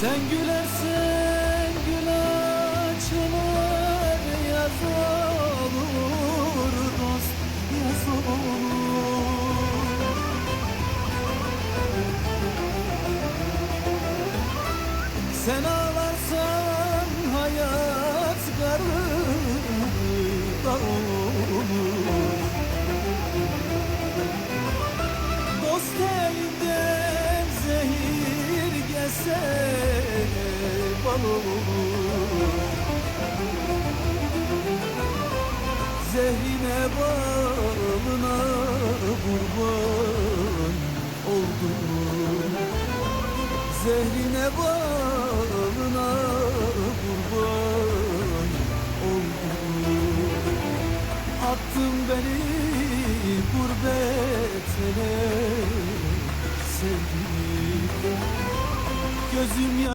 Sen gülersen gül açılır Yaz olur dost yaz olur. Sen ağlarsan hayat garında olur bal olur. Zehrine balına kurban oldum. Zehrine balına kurban oldum. Attın beni gurbetine sevgilim. Gözüm ya